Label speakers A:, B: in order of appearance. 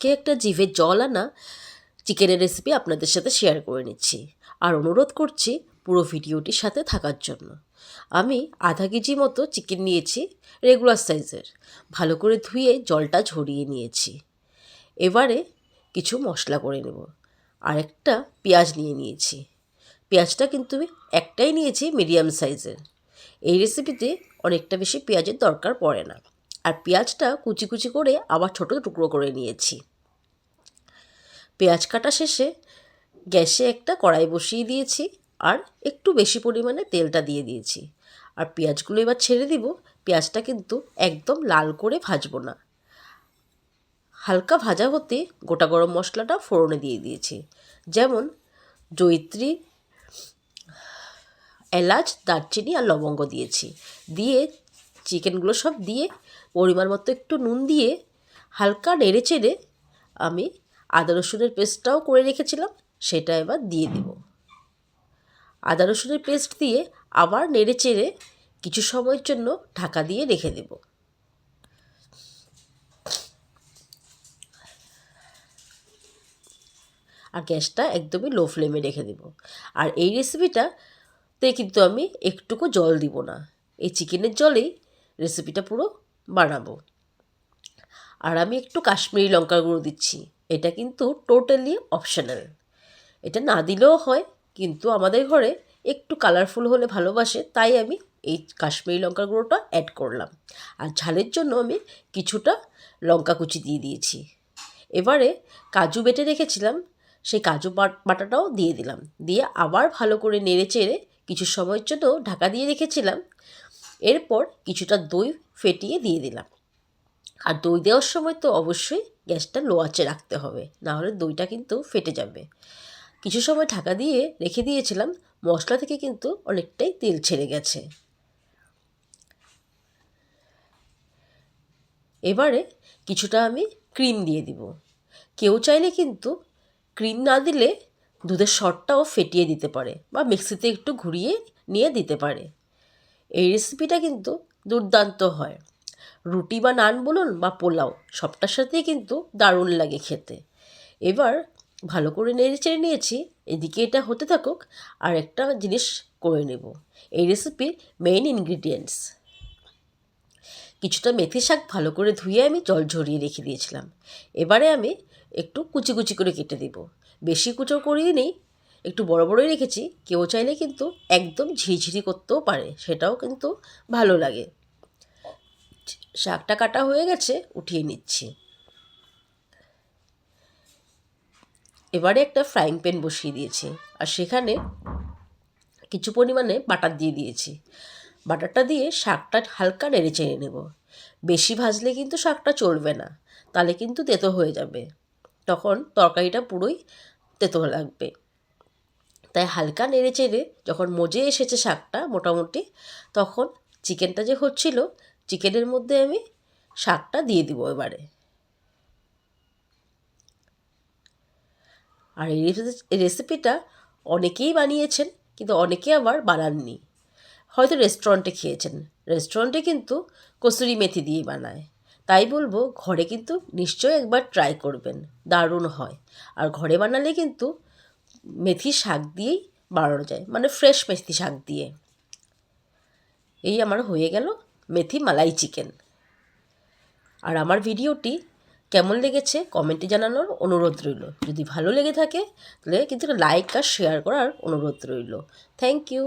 A: আজকে একটা জিভে জল আনা চিকেনের রেসিপি আপনাদের সাথে শেয়ার করে নিচ্ছি। আর অনুরোধ করছি পুরো ভিডিওটির সাথে থাকার জন্য। আমি আধা কেজি মতো চিকেন নিয়েছি রেগুলার সাইজের ভালো করে ধুয়ে জলটা ঝরিয়ে নিয়েছি। এবারে কিছু মশলা করে নেব। আর একটা পেঁয়াজ নিয়ে নিয়েছি। পেঁয়াজটা কিন্তু একটাই নিয়েছি মিডিয়াম সাইজের এই রেসিপিতে অনেকটা বেশি পেঁয়াজের দরকার পড়ে না। আর পেঁয়াজটা কুচি কুচি করে আবার ছোটো টুকরো করে নিয়েছি। পেঁয়াজ কাটা শেষে গ্যাসে একটা কড়াই বসিয়ে দিয়েছি আর একটু বেশি পরিমাণে তেলটা দিয়ে দিয়েছি। আর পেঁয়াজগুলো এবার ছেড়ে দিব। পেঁয়াজটা কিন্তু একদম লাল করে ভাজবো না। হালকা ভাজা হতে গোটা গরম মশলাটা ফোড়নে দিয়ে দিয়েছি। যেমন জৈত্রী এলাচ, দারচিনি আর লবঙ্গ দিয়েছি। দিয়ে চিকেনগুলো সব দিয়ে পরিমাণ মতো একটু নুন দিয়ে হালকা নেড়ে চেড়ে আমি আদা রসুনের পেস্টটাও করে রেখেছিলাম, সেটা এবার দিয়ে দিব। আদা রসুনের পেস্ট দিয়ে আবার নেড়ে চেড়ে কিছু সময়ের জন্য ঢাকা দিয়ে রেখে দেব। আর গ্যাসটা একদমই লো ফ্লেমে রেখে দেব। আর এই রেসিপিটাতে কিন্তু আমি একটুকু জল দিব না, এই চিকেনের জলেই রেসিপিটা পুরো বানাবো। আর আমি একটু কাশ্মীরি লঙ্কার গুঁড়ো দিচ্ছি। এটা কিন্তু টোটালি অপশনাল এটা না দিলেও হয়, কিন্তু আমাদের ঘরে একটু কালারফুল হলে ভালোবাসে, তাই আমি এই কাশ্মীরি লঙ্কার গুঁড়োটা অ্যাড করলাম। আর ঝালের জন্য আমি কিছুটা লঙ্কা কুচি দিয়ে দিয়েছি। এবারে কাজু বেটে রেখেছিলাম, সেই কাজু বাটাটাও দিয়ে দিলাম। দিয়ে আবার ভালো করে নেড়ে চেড়ে কিছু সময়ের জন্য ঢাকা দিয়ে রেখেছিলাম। এরপর কিছুটা দই ফেটিয়ে দিয়ে দিলাম। আর দই দেওয়ার সময় তো অবশ্যই গ্যাসটা লো আঁচে রাখতে হবে, নাহলে দইটা কিন্তু ফেটে যাবে। কিছু সময় ঢাকা দিয়ে রেখে দিয়েছিলাম, মশলা থেকে কিন্তু অনেকটাই তেল ছেড়ে গেছে। এবারে কিছুটা আমি ক্রিম দিয়ে দিব। কেউ চাইলে কিন্তু ক্রিম না দিলে দুধের শটটাও ফেটিয়ে দিতে পারে বা মিক্সিতে একটু ঘুরিয়ে নিয়ে দিতে পারে। এই রেসিপিটা কিন্তু দুর্দান্ত হয়। রুটি বা নান বলুন বা পোলাও, সবটার সাথেই কিন্তু দারুণ লাগে খেতে। এবার ভালো করে নেড়ে চেড়ে নিয়েছি, এদিকে এটা হতে থাকুক, আর একটা জিনিস করে নেব। এই রেসিপির মেইন ইনগ্রিডিয়েন্টস কিছুটা মেথি শাক ভালো করে ধুয়ে আমি জল ঝরিয়ে রেখে দিয়েছিলাম। এবারে আমি একটু কুচি কুচি করে কেটে দেব। বেশি কুচো করিয়ে নিই, একটু বড় বড়ই রেখেছি, কেউ চাইলে কিন্তু একদম ঝিরিঝিরি করতেও পারে, সেটাও কিন্তু ভালো লাগে। শাকটা কাটা হয়ে গেছে, উঠিয়ে নিচ্ছি। এবারে একটা ফ্রাইং প্যান বসিয়ে দিয়েছি, আর সেখানে কিছু পরিমাণে বাটার দিয়ে দিয়েছি। বাটারটা দিয়ে শাকটা হালকা নেড়ে চেড়ে নেব। বেশি ভাজলে কিন্তু শাকটা চলবে না, তাহলে কিন্তু তেতো হয়ে যাবে। তখন তরকারিটা পুরোই তেতো লাগবে। তাই হালকা নেড়ে চেড়ে যখন মজে এসেছে শাকটা মোটামুটি, তখন চিকেনটা যে হচ্ছিল চিকেনের মধ্যে আমি শাকটা দিয়ে দিব এবারে। আর এই রেসিপিটা অনেকেই বানিয়েছেন, কিন্তু অনেকে আবার বানাননি। হয়তো রেস্টুরেন্টে খেয়েছেন। রেস্টুরেন্টে কিন্তু কসুরি মেথি দিয়ে বানায়। তাই বলব, ঘরে কিন্তু নিশ্চয়ই একবার ট্রাই করবেন, দারুণ হয়। আর ঘরে বানালে কিন্তু মেথি শাক দিয়েই বানানো যায় মানে ফ্রেশ মেথি শাক দিয়ে। এই আমার হয়ে গেল। মেথি মালাই চিকেন। আর আমার ভিডিওটি কেমন লেগেছে কমেন্টে জানানোর অনুরোধ রইল। যদি ভালো লেগে থাকে, তাহলে কিন্তু লাইক আর শেয়ার করার অনুরোধ রইল। Thank you